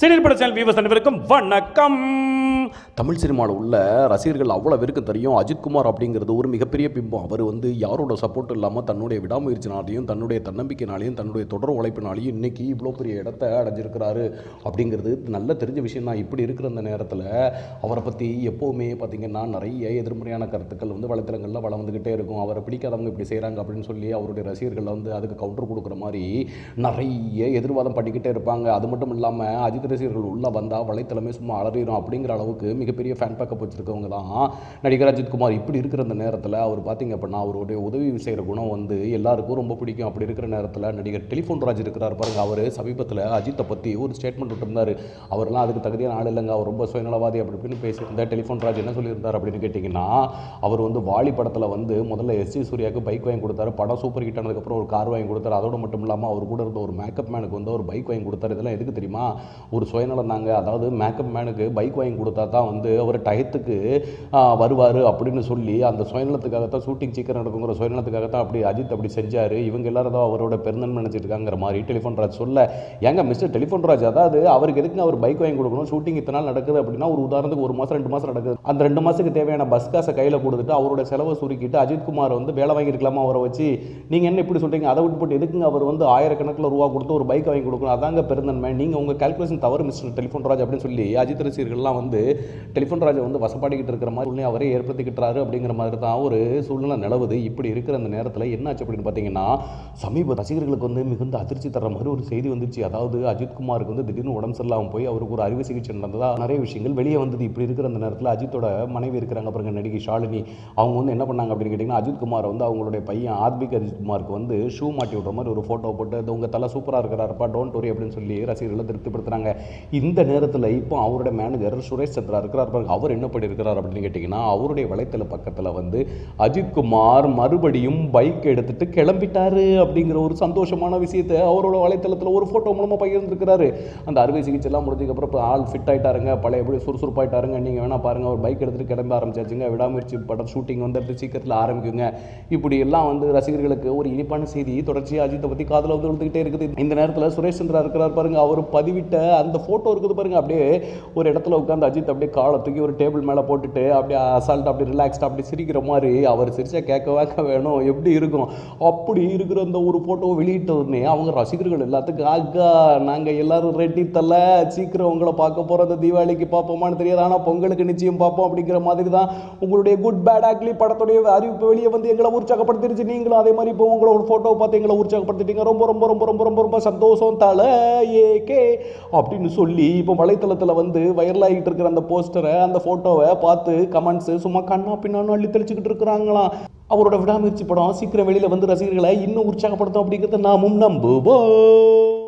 Serial பட channel viewers அனைவருக்கும் வணக்கம். தமிழ் சினிமாவில் உள்ள ரசிகர்கள் அவ்வளோ பேருக்கு தெரியும். அஜித்குமார் அப்படிங்கிறது ஒரு மிகப்பெரிய பிம்பம். அவர் வந்து யாரோட சப்போர்ட் இல்லாமல் தன்னுடைய விடாமுயற்சினாலையும் தன்னுடைய தன்னம்பிக்கைனாலையும் தன்னுடைய தொடர் உழைப்பினாலையும் இன்றைக்கி இவ்வளோ பெரிய இடத்த அடைஞ்சிருக்கிறாரு அப்படிங்கிறது நல்ல தெரிஞ்ச விஷயம் தான் இப்படி இருக்கிற அந்த நேரத்தில் அவரை பற்றி எப்போவுமே பார்த்திங்கன்னா நிறைய எதிர்மறையான கருத்துக்கள் வந்து வலைத்தளங்களில் வளம் வந்துக்கிட்டே இருக்கும். அவரை பிடிக்காதவங்க இப்படி செய்கிறாங்க அப்படின்னு சொல்லி அவருடைய ரசிகர்கள் வந்து அதுக்கு கவுண்டர் கொடுக்குற மாதிரி நிறைய எதிர்வாதம் பண்ணிக்கிட்டே இருப்பாங்க. அது மட்டும் இல்லாமல் அஜித் ரசிகர்கள் உள்ளே வந்தால் வலைத்தளமே சும்மா அலறிடும் அப்படிங்கிற அளவுக்கு மிகப்பெரிய ஃபேன் பேக்கப் வச்சுருக்கவங்க தான். நடிகர் அஜித் குமார் இப்படி இருக்கிற அந்த நேரத்தில் அவர் பார்த்தீங்க அப்படின்னா அவருடைய உதவி செய்கிற குணம் வந்து எல்லாருக்கும் ரொம்ப பிடிக்கும். அப்படி இருக்கிற நேரத்தில் நடிகர் டெலிஃபோன் ராஜ் இருக்கிறார் பாருங்க. அவர் சமீபத்தில் அஜித்தை பற்றி ஒரு ஸ்டேட்மெண்ட் விட்டுருந்தார் அவர்லாம் அதுக்கு தகுதியான ஆள் இல்லைங்க. அவர் ரொம்ப சுயநலவாதி அப்படி இப்படின்னு பேசியிருந்தார் டெலிஃபோன் ராஜ் என்ன சொல்லியிருந்தார் அப்படின்னு கேட்டிங்கன்னா அவர் வந்து வாலி படத்தில் வந்து முதல்ல எஸ் சி சூர்யாவுக்கு பைக் வாங்கி கொடுத்தாரு. படம் சூப்பர் ஹிட் ஆனதுக்கப்புறம் ஒரு கார் வாங்கி கொடுத்தாரு. அதோடு மட்டும் இல்லாமல் அவர் கூட இருந்த ஒரு மேக்கப் மேனுக்கு வந்து ஒரு பைக் வாங்கி கொடுத்தாரு. இதெல்லாம் எதுக்கு தெரியுமா? ஒரு சுயநலம் தாங்க அதாவது மேக்கப் மேனுக்கு பைக் வாங்கி கொடுத்தா தான் வந்து அவர் டயத்துக்கு வருவார் அப்படின்னு சொல்லி அந்த சுயநலத்துக்காகத்தான் ஷூட்டிங் சீக்கிரம் நடக்குங்கிற சுயநலத்துக்காகத்தான் அப்படி அஜித் அப்படி செஞ்சார். இவங்க எல்லாரும் தான் அவரோட பெருந்தன்மை நினச்சிருக்காங்கிற மாதிரி டெலிஃபோன் ராஜ் சொல்ல. ஏங்க மிஸ்டர் டெலிஃபோன் ராஜ் அதாவது அவருக்கு எதுக்கு அவர் பைக் வாங்கி கொடுக்கணும்? ஷூட்டிங் இத்தனை நாள் நடக்குது அப்படின்னா ஒரு உதாரணத்துக்கு ஒரு மாதம் ரெண்டு மாதம் நடக்குது. அந்த ரெண்டு மாதத்துக்கு தேவையான பஸ் காசை கையில் கொடுத்துட்டு அவரோட செலவை சுருக்கிட்டு அஜித் குமார் வந்து வேலை வாங்கியிருக்கலாமா அவரை வச்சு? நீங்கள் என்ன இப்படி சொல்கிறீங்க அதை விட்டு போட்டு எதுக்குங்க அவர் வந்து ஆயிரக்கணக்கில் ரூபா கொடுத்து ஒரு பைக் வாங்கி கொடுக்கணும்? அதாங்க பெருந்தன்மை. நீங்கள் உங்கள் கால்குலேஷன் தவறு மிஸ்டர் டெலிஃபோன் ராஜ் அப்படின்னு சொல்லி அஜித் ரசிகர்கள்லாம் வந்து டெலிஃபோன் ராஜை வந்து வசப்பாடிக்கிட்டு இருக்கிற மாதிரி சூழ்நிலை அவரே ஏற்படுத்திக்கிட்டாரு அப்படிங்கிற மாதிரி தான் ஒரு சூழ்நிலை நிலவுது. இப்படி இருக்கிற அந்த நேரத்தில் என்ன ஆச்சு அப்படின்னு பார்த்தீங்கன்னா சமீப ரசிகர்களுக்கு வந்து மிகுந்த அதிர்ச்சி தர மாதிரி ஒரு செய்தி வந்துச்சு. அதாவது அஜித் குமாருக்கு வந்து திடீர்னு உடம்பு சரியில்லாமல் போய் அவருக்கு ஒரு அறுவை சிகிச்சை நடந்ததா நிறைய விஷயங்கள் வெளியே வந்தது. இப்படி இருக்கிற அந்த நேரத்தில் அஜித்தோட மனைவி இருக்கிறாங்க பாருங்க நடிகை ஷாலினி. அவங்க வந்து என்ன பண்ணாங்க அப்படின்னு கேட்டிங்கன்னா அஜித் குமார் வந்து அவங்களுடைய பையன் ஆத்மிக் அஜித் குமாருக்கு வந்து ஷூ மாட்டி விடுற மாதிரி ஒரு ஃபோட்டோ போட்டு அது உங்கள் தலை சூப்பராக இருக்கிறாருப்பா டோன்ட் வரி அப்படின்னு சொல்லி ரசிகர்களை திருப்திப்படுத்துகிறாங்க இந்த நேரத்தில் இப்போ அவருடைய மேனேஜர் சுரேஷ் சந்திரா இருக்கிறார் பாருங்க. அவர் என்ன பண்ணியிருக்கிறார் அப்படின்னு கேட்டிங்கன்னா அவருடைய வலைத்தள பக்கத்தில் வந்து அஜித்குமார் மறுபடியும் பைக் எடுத்துட்டு கிளம்பிட்டாரு அப்படிங்கிற ஒரு சந்தோஷமான விஷயத்தை அவரோட வலைத்தளத்தில் ஒரு ஃபோட்டோ மூலமாக பகிர்ந்துருக்கிறாரு. அந்த அறுவை சிகிச்சைலாம் முடிஞ்சதுக்கப்புறம் இப்போ ஆள் ஃபிட் ஆகிட்டாருங்க பழைய எப்படி சுறுசுறுப்பாயிட்டாருங்க? நீங்கள் வேணால் பாருங்கள் ஒரு பைக் எடுத்துகிட்டு கிளம்ப ஆரம்பிச்சாச்சுங்க. விடாமுயற்சி படம் ஷூட்டிங் வந்துட்டு சீக்கிரத்தில் ஆரம்பிக்குங்க. இப்படி எல்லாம் வந்து ரசிகர்களுக்கு ஒரு இனிப்பான செய்தி தொடர்ச்சியாக அஜித்தை பற்றி காதில் வந்து விழுந்துக்கிட்டே இருக்குது. இந்த நேரத்தில் சுரேஷ் சந்திரா இருக்கிறார் பாருங்க. அவர் பதிவிட்ட அந்த ஃபோட்டோ இருக்குது பாருங்க அப்படியே ஒரு இடத்துல உட்காந்து அஜித் அப்படியே காலை தூக்கி ஒரு டேபிள் மேலே போட்டுட்டு அப்படியே அசால்ட் அப்படி ரிலாக்ஸ்டாக அப்படி சிரிக்கிற மாதிரி அவர் சிரிச்சா கேட்க வேக்க வேணும் எப்படி இருக்கும்? அப்படி இருக்கிற அந்த ஒரு ஃபோட்டோவை வெளியிட்ட உடனே அவங்க ரசிகர்கள் எல்லாத்துக்கும் ஆகா நாங்கள் எல்லாரும் ரெட்டி தலை சீக்கிரம் உங்களை பார்க்க போகிற அந்த தீபாவளிக்கு பார்ப்போமான்னு தெரியாது. ஆனால் பொங்கலுக்கு நிச்சயம் பார்ப்போம் அப்படிங்கிற மாதிரி தான் உங்களுடைய குட் பேட் ஆக்லி படத்துடைய அறிவிப்பு வெளியே வந்து எங்களை உற்சாகப்படுத்திருச்சு. நீங்களும் அதே மாதிரி இப்போ உங்களோட ஃபோட்டோவை பார்த்து எங்களை உற்சாகப்படுத்திட்டீங்க. ரொம்ப ரொம்ப ரொம்ப ரொம்ப ரொம்ப ரொம்ப சந்தோஷம் தலை ஏ கே. அப்படின்னு சொல்லி இப்போ வலைத்தளத்தில் வந்து வைரல் ஆகிட்டு இருக்கிற அந்த போஸ்டரை அந்த ஃபோட்டோவை பார்த்து கமெண்ட்ஸு சும்மா கண்ணா பின்னான்னு அள்ளி தெளிச்சுக்கிட்டு இருக்கிறாங்களாம். அவரோட விடாமுயற்சி படம் சீக்கிரம் வெளியில் வந்து ரசிகர்களை இன்னும் உற்சாகப்படுத்தும் அப்படிங்கிறத நாமும் நம்புவோம்.